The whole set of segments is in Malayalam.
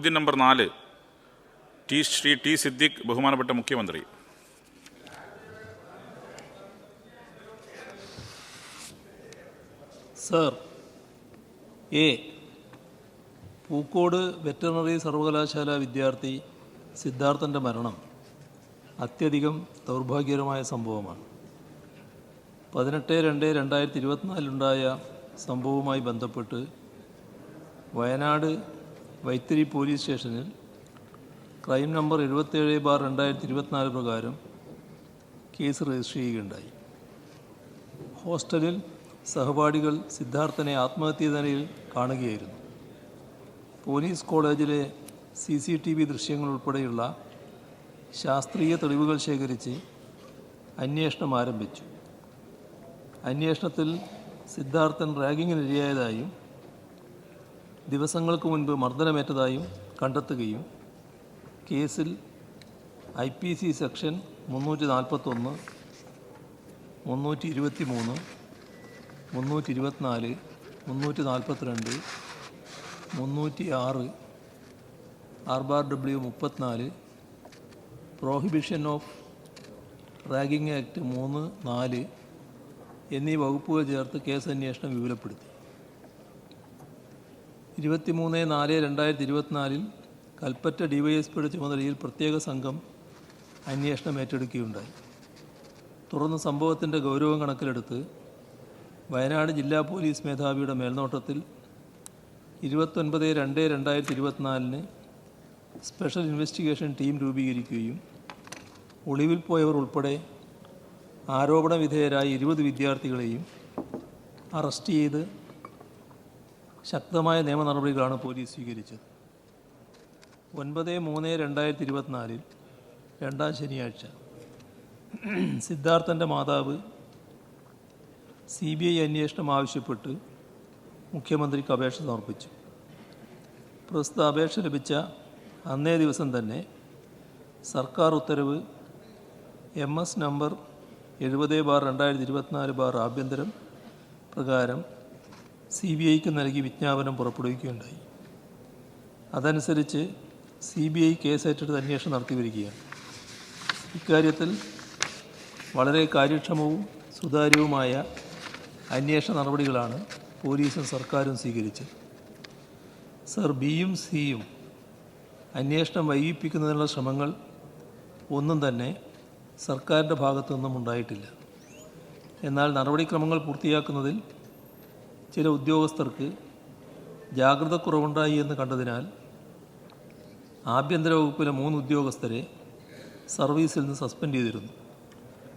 ചോദ്യം നമ്പർ നാല്. ടി ശ്രീ ടി സിദ്ദിഖ് ബഹുമാനപ്പെട്ട മുഖ്യമന്ത്രി. സർ എ പൂക്കോട് വെറ്ററിനറി സർവകലാശാല വിദ്യാർത്ഥി സിദ്ധാർത്ഥന്റെ മരണം അത്യധികം ദൗർഭാഗ്യകരമായ സംഭവമാണ്. പതിനെട്ട് രണ്ട് രണ്ടായിരത്തി ഇരുപത്തിനാലിലുണ്ടായ സംഭവവുമായി ബന്ധപ്പെട്ട് വയനാട് വൈത്തിരി പോലീസ് സ്റ്റേഷനിൽ ക്രൈം നമ്പർ എഴുപത്തേഴ് ബാർ രണ്ടായിരത്തി ഇരുപത്തിനാല് പ്രകാരം കേസ് രജിസ്റ്റർ ചെയ്യുകയുണ്ടായി. ഹോസ്റ്റലിൽ സഹപാഠികൾ സിദ്ധാർത്ഥനെ ആത്മഹത്യ നിലയിൽ കാണുകയായിരുന്നു. പോലീസ് കോളേജിലെ സി സി ടി വി ദൃശ്യങ്ങൾ ഉൾപ്പെടെയുള്ള ശാസ്ത്രീയ തെളിവുകൾ ശേഖരിച്ച് അന്വേഷണം ആരംഭിച്ചു. അന്വേഷണത്തിൽ സിദ്ധാർത്ഥൻ റാഗിങ്ങിനിരയായതായും ദിവസങ്ങൾക്ക് മുൻപ് മർദ്ദനമേറ്റതായും കണ്ടെത്തുകയും കേസിൽ ഐ പി സി സെക്ഷൻ മുന്നൂറ്റി നാൽപ്പത്തൊന്ന് മുന്നൂറ്റി ഇരുപത്തി മൂന്ന് മുന്നൂറ്റി ഇരുപത്തിനാല് മുന്നൂറ്റി നാൽപ്പത്തിരണ്ട് മുന്നൂറ്റി ആറ് ആർ ബാർ ഡബ്ല്യു മുപ്പത്തിനാല് പ്രോഹിബിഷൻ ഓഫ് റാഗിംഗ് ആക്ട് മൂന്ന് നാല് എന്നീ വകുപ്പുകൾ ചേർത്ത് കേസ് അന്വേഷണം വിപുലപ്പെടുത്തി. ഇരുപത്തിമൂന്ന് നാല് രണ്ടായിരത്തി ഇരുപത്തിനാലിൽ കൽപ്പറ്റ ഡിവൈഎസ്പിയുടെ ചുമതലയിൽ പ്രത്യേക സംഘം അന്വേഷണം ഏറ്റെടുക്കുകയുണ്ടായി. തുറന്ന സംഭവത്തിന്റെ ഗൗരവം കണക്കിലെടുത്ത് വയനാട് ജില്ലാ പോലീസ് മേധാവിയുടെ മേൽനോട്ടത്തിൽ ഇരുപത്തൊൻപത് രണ്ട് രണ്ടായിരത്തി ഇരുപത്തിനാലിന് സ്പെഷ്യൽ ഇൻവെസ്റ്റിഗേഷൻ ടീം രൂപീകരിക്കുകയും ഒളിവിൽ പോയവർ ഉൾപ്പെടെ ആരോപണ വിധേയരായ ഇരുപത് വിദ്യാർത്ഥികളെയും അറസ്റ്റ് ചെയ്ത് ശക്തമായ നിയമ നടപടികളാണ് പോലീസ് സ്വീകരിച്ചത്. ഒൻപത് മൂന്ന് രണ്ടായിരത്തി ഇരുപത്തിനാലിൽ രണ്ടാം ശനിയാഴ്ച സിദ്ധാർത്ഥന്റെ മാതാവ് സി ബി ഐ അന്വേഷണം ആവശ്യപ്പെട്ട് മുഖ്യമന്ത്രിക്ക് അപേക്ഷ സമർപ്പിച്ചു. പ്രസ്തുത അപേക്ഷ ലഭിച്ച അന്നേ ദിവസം തന്നെ സർക്കാർ ഉത്തരവ് എം എസ് നമ്പർ എഴുപത് ബാർ രണ്ടായിരത്തി ഇരുപത്തിനാല് ബാർ ആഭ്യന്തരം പ്രകാരം സി ബി ഐക്ക് നൽകി വിജ്ഞാപനം പുറപ്പെടുവിക്കുകയുണ്ടായി. അതനുസരിച്ച് സി ബി ഐ കേസ് ഏറ്റെടുത്ത് അന്വേഷണം നടത്തി വരികയാണ്. ഇക്കാര്യത്തിൽ വളരെ കാര്യക്ഷമവും സുതാര്യവുമായ അന്വേഷണ നടപടികളാണ് പോലീസും സർക്കാരും സ്വീകരിച്ചത്. സർ ബിയും സിയും അന്വേഷണം വൈകിപ്പിക്കുന്നതിനുള്ള ശ്രമങ്ങൾ ഒന്നും തന്നെ സർക്കാരിന്റെ ഭാഗത്തു നിന്നും ഉണ്ടായിട്ടില്ല. എന്നാൽ നടപടിക്രമങ്ങൾ പൂർത്തിയാക്കുന്നതിൽ ചില ഉദ്യോഗസ്ഥർക്ക് ജാഗ്രത കുറവുണ്ടായി എന്ന് കണ്ടതിനാൽ ആഭ്യന്തര വകുപ്പിലെ മൂന്ന് ഉദ്യോഗസ്ഥരെ സർവീസിൽ നിന്ന് സസ്പെൻഡ് ചെയ്തിരുന്നു.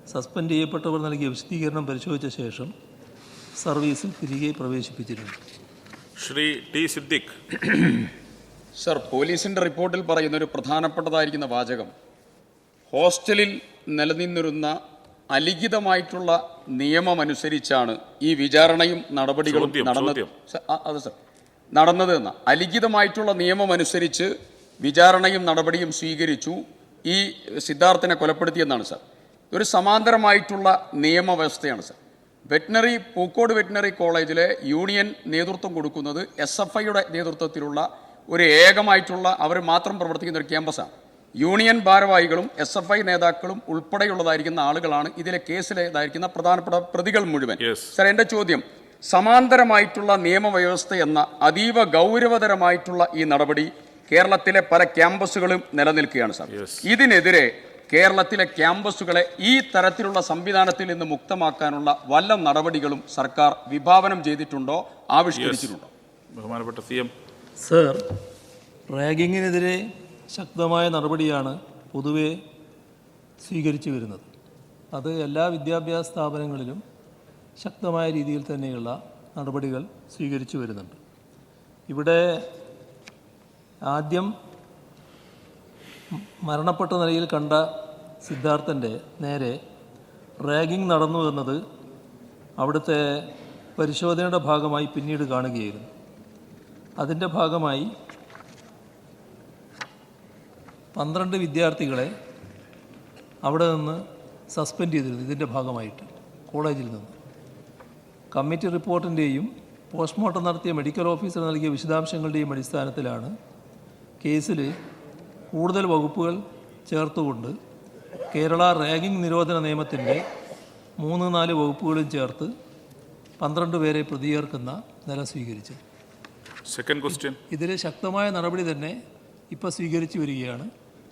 സസ്പെൻഡ് ചെയ്യപ്പെട്ടവർ നൽകിയ വിശദീകരണം പരിശോധിച്ച ശേഷം സർവീസിൽ തിരികെ പ്രവേശിപ്പിച്ചിരുന്നു. ശ്രീ ടി സിദ്ദിഖ്. സർ പോലീസിന്റെ റിപ്പോർട്ടിൽ പറയുന്ന ഒരു പ്രധാനപ്പെട്ടതായിരിക്കുന്ന വാചകം ഹോസ്റ്റലിൽ നിലനിന്നിരുന്ന അലിഖിതമായിട്ടുള്ള നിയമം അനുസരിച്ചാണ് ഈ വിചാരണയും നടപടികളും നടന്നത് അതെ സർ, നടന്നത് എന്ന. അലിഖിതമായിട്ടുള്ള നിയമമനുസരിച്ച് വിചാരണയും നടപടിയും സ്വീകരിച്ചു ഈ സിദ്ധാർത്ഥനെ കൊലപ്പെടുത്തിയെന്നാണ് സർ. ഒരു സമാന്തരമായിട്ടുള്ള നിയമവ്യവസ്ഥയാണ് സർ. വെറ്റിനറി പൂക്കോട് വെറ്റിനറി കോളേജിലെ യൂണിയൻ നേതൃത്വം കൊടുക്കുന്നത് എസ് എഫ് ഐയുടെ നേതൃത്വത്തിലുള്ള ഒരു ഏകമായിട്ടുള്ള അവർ മാത്രം പ്രവർത്തിക്കുന്ന ഒരു ക്യാമ്പസാണ്. യൂണിയൻ ഭാരവാഹികളും എസ് എഫ് ഐ നേതാക്കളും ഉൾപ്പെടെയുള്ളതായിരിക്കുന്ന ആളുകളാണ് ഇതിലെ കേസിലേതായിരിക്കുന്ന പ്രധാനപ്പെട്ട പ്രതികൾ മുഴുവൻ. സർ എന്റെ ചോദ്യം സമാന്തരമായിട്ടുള്ള നിയമവ്യവസ്ഥ എന്ന അതീവ ഗൗരവതരമായിട്ടുള്ള ഈ നടപടി കേരളത്തിലെ പല ക്യാമ്പസുകളും നിലനിൽക്കുകയാണ് സാർ. Yes. ഇതിനെതിരെ കേരളത്തിലെ ക്യാമ്പസുകളെ ഈ തരത്തിലുള്ള സംവിധാനത്തിൽ നിന്ന് മുക്തമാക്കാനുള്ള വല്ല നടപടികളും സർക്കാർ വിഭാവനം ചെയ്തിട്ടുണ്ടോ ആവിഷ്കരിച്ചിട്ടുണ്ടോ? ബഹുമാനപ്പെട്ട സി എം. സർ റാഗിങ്ങിനെതിരെ ശക്തമായ നടപടിയാണ് പൊതുവെ സ്വീകരിച്ചു വരുന്നത്. അത് എല്ലാ വിദ്യാഭ്യാസ സ്ഥാപനങ്ങളിലും ശക്തമായ രീതിയിൽ തന്നെയുള്ള നടപടികൾ സ്വീകരിച്ചു വരുന്നുണ്ട്. ഇവിടെ ആദ്യം മരണപ്പെട്ട നിലയിൽ കണ്ട സിദ്ധാർത്ഥന്റെ നേരെ റാഗിംഗ് നടന്നു എന്നത് അവിടുത്തെ പരിശോധനയുടെ ഭാഗമായി പിന്നീട് കാണുകയായിരുന്നു. അതിന്റെ ഭാഗമായി പന്ത്രണ്ട് വിദ്യാർത്ഥികളെ അവിടെ നിന്ന് സസ്പെൻഡ് ചെയ്തിരുന്നു. ഇതിന്റെ ഭാഗമായിട്ട് കോളേജിൽ നിന്ന്. കമ്മിറ്റി റിപ്പോർട്ടിന്റെയും പോസ്റ്റ്മോർട്ടം നടത്തിയ മെഡിക്കൽ ഓഫീസർ നൽകിയ വിശദാംശങ്ങളുടെയും അടിസ്ഥാനത്തിലാണ് കേസിൽ കൂടുതൽ വകുപ്പുകൾ ചേർത്തുകൊണ്ട് കേരള റാഗിംഗ് നിരോധന നിയമത്തിന്റെ മൂന്ന് നാല് വകുപ്പുകളും ചേർത്ത് പന്ത്രണ്ട് പേരെ പ്രതി ചേർക്കുന്ന നില സ്വീകരിച്ചത്. സെക്കൻഡ് ക്വസ്റ്റ്യൻ ഇതിൽ ശക്തമായ നടപടി തന്നെ ഇപ്പോൾ സ്വീകരിച്ചു വരികയാണ്.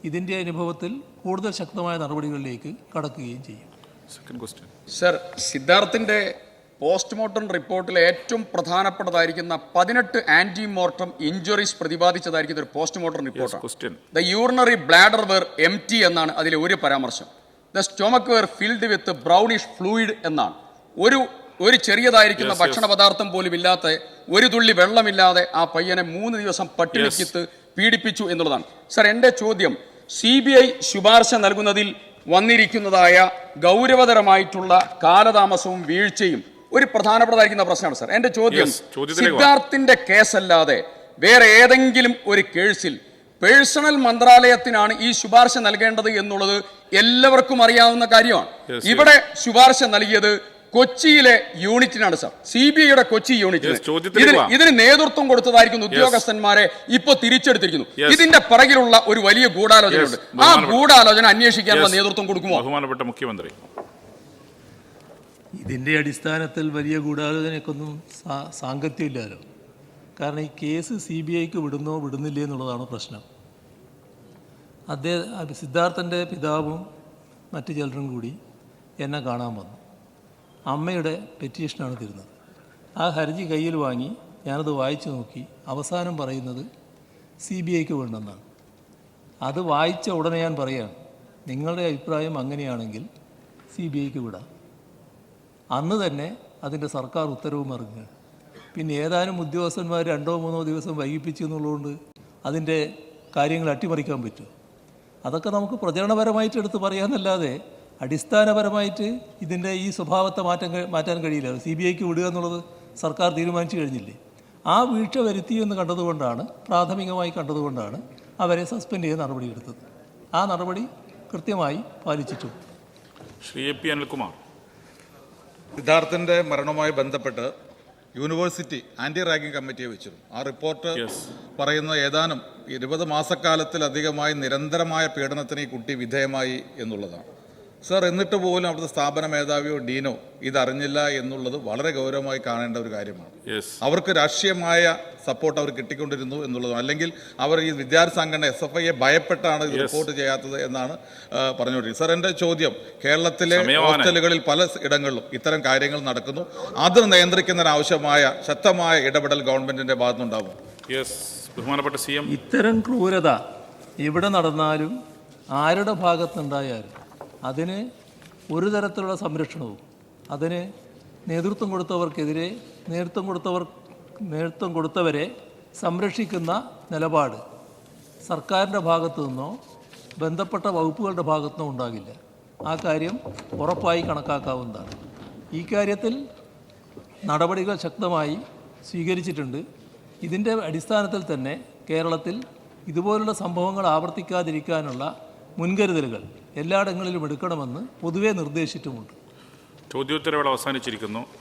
ഇതിന്റെ അനുഭവത്തിൽ കൂടുതൽ ശക്തമായ നടപടികളിലേക്ക് കടക്കുകയും ചെയ്യും. സെക്കൻഡ് ക്വസ്റ്റ്യൻ സർ സിദ്ധാർത്ഥിന്റെ പോസ്റ്റ്മോർട്ടം റിപ്പോർട്ടിൽ ഏറ്റവും പ്രധാനപ്പെട്ടതായിരിക്കുന്ന പതിനെട്ട് ആന്റി മോർട്ടം ഇഞ്ചുറീസ് പ്രതിപാദിച്ചതായിരിക്കുന്ന ഒരു postmortem report the urinary bladder were empty എന്നാണ് അതിലെ ഒരു പരാമർശം. The stomach were filled with brownish fluid എന്നാണ്. ഒരു ഒരു ചെറിയതായിരിക്കുന്ന. ഭക്ഷണ പദാർത്ഥം പോലും ഇല്ലാത്ത ഒരു തുള്ളി വെള്ളമില്ലാതെ ആ പയ്യനെ മൂന്ന് ദിവസം പട്ടിണിക്കിത്ത് പീഡിപ്പിച്ചു എന്നുള്ളതാണ്. സർ എന്റെ ചോദ്യം സി ബി ഐ ശുപാർശ നൽകുന്നതിൽ വന്നിരിക്കുന്നതായ ഗൗരവതരമായിട്ടുള്ള കാലതാമസവും വീഴ്ചയും ഒരു പ്രധാനപ്പെട്ടതായിരിക്കുന്ന പ്രശ്നമാണ് സാർ എന്റെ ചോദ്യം. സിദ്ധാർത്ഥിന്റെ കേസല്ലാതെ വേറെ ഏതെങ്കിലും ഒരു കേസിൽ പേഴ്സണൽ മന്ത്രാലയത്തിനാണ് ഈ ശുപാർശ നൽകേണ്ടത് എന്നുള്ളത് എല്ലാവർക്കും അറിയാവുന്ന കാര്യമാണ്. ഇവിടെ ശുപാർശ നൽകിയത് കൊച്ചിയിലെ യൂണിറ്റിനാണ് സാർ. സി ബി ഐയുടെ കൊച്ചി യൂണിറ്റിന്. ഇതിന് ഇതിന് നേതൃത്വം കൊടുത്തതായിരിക്കുന്നു ഉദ്യോഗസ്ഥന്മാരെ ഇപ്പൊ തിരിച്ചെടുത്തിരിക്കുന്നു. ഇതിന്റെ പിറകിലുള്ള ഒരു വലിയ ഗൂഢാലോചനയുണ്ട്. ആ ഗൂഢാലോചന അന്വേഷിക്കാനുള്ള നേതൃത്വം കൊടുക്കുമോ? ബഹുമാനപ്പെട്ട മുഖ്യമന്ത്രി. ഇതിന്റെ അടിസ്ഥാനത്തിൽ വലിയ ഗൂഢാലോചനയ്ക്കൊന്നും സാങ്കത്യമില്ലല്ലോ. കാരണം ഈ കേസ് സി ബി ഐക്ക് വിടുന്നോ വിടുന്നില്ലേ എന്നുള്ളതാണ് പ്രശ്നം. അദ്ദേഹം സിദ്ധാർത്ഥന്റെ പിതാവും മറ്റു ചിലരും കൂടി എന്നെ കാണാൻ വന്നു. അമ്മയുടെ പെറ്റീഷനാണ് തരുന്നത്. ആ ഹർജി കയ്യിൽ വാങ്ങി ഞാനത് വായിച്ചു നോക്കി അവസാനം പറയുന്നത് സി ബി ഐക്ക് വേണ്ടെന്നാണ്. അത് വായിച്ച ഉടനെ ഞാൻ പറയുകയാണ് നിങ്ങളുടെ അഭിപ്രായം അങ്ങനെയാണെങ്കിൽ സി ബി ഐക്ക് വിടാം. അന്ന് തന്നെ അതിന്റെ സർക്കാർ ഉത്തരവും ഇറങ്ങുകയാണ് പിന്നെ ഏതാനും ഉദ്യോഗസ്ഥന്മാർ രണ്ടോ മൂന്നോ ദിവസം വൈകിപ്പിച്ചു എന്നുള്ളതുകൊണ്ട് അതിന്റെ കാര്യങ്ങൾ അട്ടിമറിക്കാൻ പറ്റും അതൊക്കെ നമുക്ക് പ്രചരണപരമായിട്ട് എടുത്ത് പറയാമെന്നല്ലാതെ അടിസ്ഥാനപരമായിട്ട് ഇതിന്റെ ഈ സ്വഭാവത്തെ മാറ്റാൻ മാറ്റാൻ കഴിയില്ല. സി ബി ഐക്ക് വിടുക എന്നുള്ളത് സർക്കാർ തീരുമാനിച്ചു കഴിഞ്ഞില്ലേ? ആ വീഴ്ച വരുത്തി എന്ന് കണ്ടതുകൊണ്ടാണ് പ്രാഥമികമായി കണ്ടതുകൊണ്ടാണ് അവരെ സസ്പെൻഡ് ചെയ്ത് നടപടിയെടുത്തത് ആ നടപടി കൃത്യമായി പാലിച്ചിട്ടു. Shri A P Anilkumar. സിദ്ധാർത്ഥന്റെ മരണവുമായി ബന്ധപ്പെട്ട് യൂണിവേഴ്സിറ്റി ആന്റി റാഗിംഗ് കമ്മിറ്റിയെ വെച്ചിരുന്നു. ആ റിപ്പോർട്ട്. പറയുന്ന ഏതാനും ഇരുപത് മാസക്കാലത്തിലധികമായി നിരന്തരമായ പീഡനത്തിന് ഈ കുട്ടി വിധേയമായി എന്നുള്ളതാണ്. സർ എന്നിട്ട് പോലും അവിടുത്തെ സ്ഥാപന മേധാവിയോ ഡീനോ ഇതറിഞ്ഞില്ല എന്നുള്ളത് വളരെ ഗൗരവമായി കാണേണ്ട ഒരു കാര്യമാണ്. യെസ് അവർക്ക് രാഷ്ട്രീയമായ സപ്പോർട്ട് അവർ കിട്ടിക്കൊണ്ടിരുന്നു എന്നുള്ളതും അല്ലെങ്കിൽ അവർ ഈ വിദ്യാർത്ഥി സംഘടന എസ് എഫ് ഐയെ ഭയപ്പെട്ടാണ് ഇത് റിപ്പോർട്ട് ചെയ്യാത്തത് എന്നാണ് പറഞ്ഞുകൊണ്ടിരിക്കുന്നത്. സാർ എന്റെ ചോദ്യം കേരളത്തിലെ ഹോസ്റ്റലുകളിൽ പല ഇടങ്ങളിലും ഇത്തരം കാര്യങ്ങൾ നടക്കുന്നു. അത് നിയന്ത്രിക്കുന്നതിനാവശ്യമായ ശക്തമായ ഇടപെടൽ ഗവൺമെന്റിന്റെ ഭാഗത്തുനിന്നുണ്ടാവും. യെസ് ബഹുമാനപ്പെട്ട സി എം. ഇത്തരം ക്രൂരത എവിടെ നടന്നാലും ആരുടെ ഭാഗത്തുണ്ടായാലും അതിന് ഒരു തരത്തിലുള്ള സംരക്ഷണവും. അതിന് നേതൃത്വം കൊടുത്തവർക്കെതിരെ നേതൃത്വം കൊടുത്തവർ നേതൃത്വം കൊടുത്തവരെ സംരക്ഷിക്കുന്ന നിലപാട് സർക്കാരിന്റെ ഭാഗത്തു നിന്നോ ബന്ധപ്പെട്ട വകുപ്പുകളുടെ ഭാഗത്തു നിന്നോ ഉണ്ടാകില്ല. ആ കാര്യം ഉറപ്പായി കണക്കാക്കാവുന്നതാണ്. ഈ കാര്യത്തിൽ നടപടികൾ ശക്തമായി സ്വീകരിച്ചിട്ടുണ്ട്. ഇതിന്റെ അടിസ്ഥാനത്തിൽ തന്നെ കേരളത്തിൽ ഇതുപോലുള്ള സംഭവങ്ങൾ ആവർത്തിക്കാതിരിക്കാനുള്ള മുൻകരുതലുകൾ എല്ലായിടങ്ങളിലും എടുക്കണമെന്ന് പൊതുവെ നിർദ്ദേശിച്ചിട്ടുമുണ്ട്. ചോദ്യോത്തരവേള അവസാനിച്ചിരിക്കുന്നു.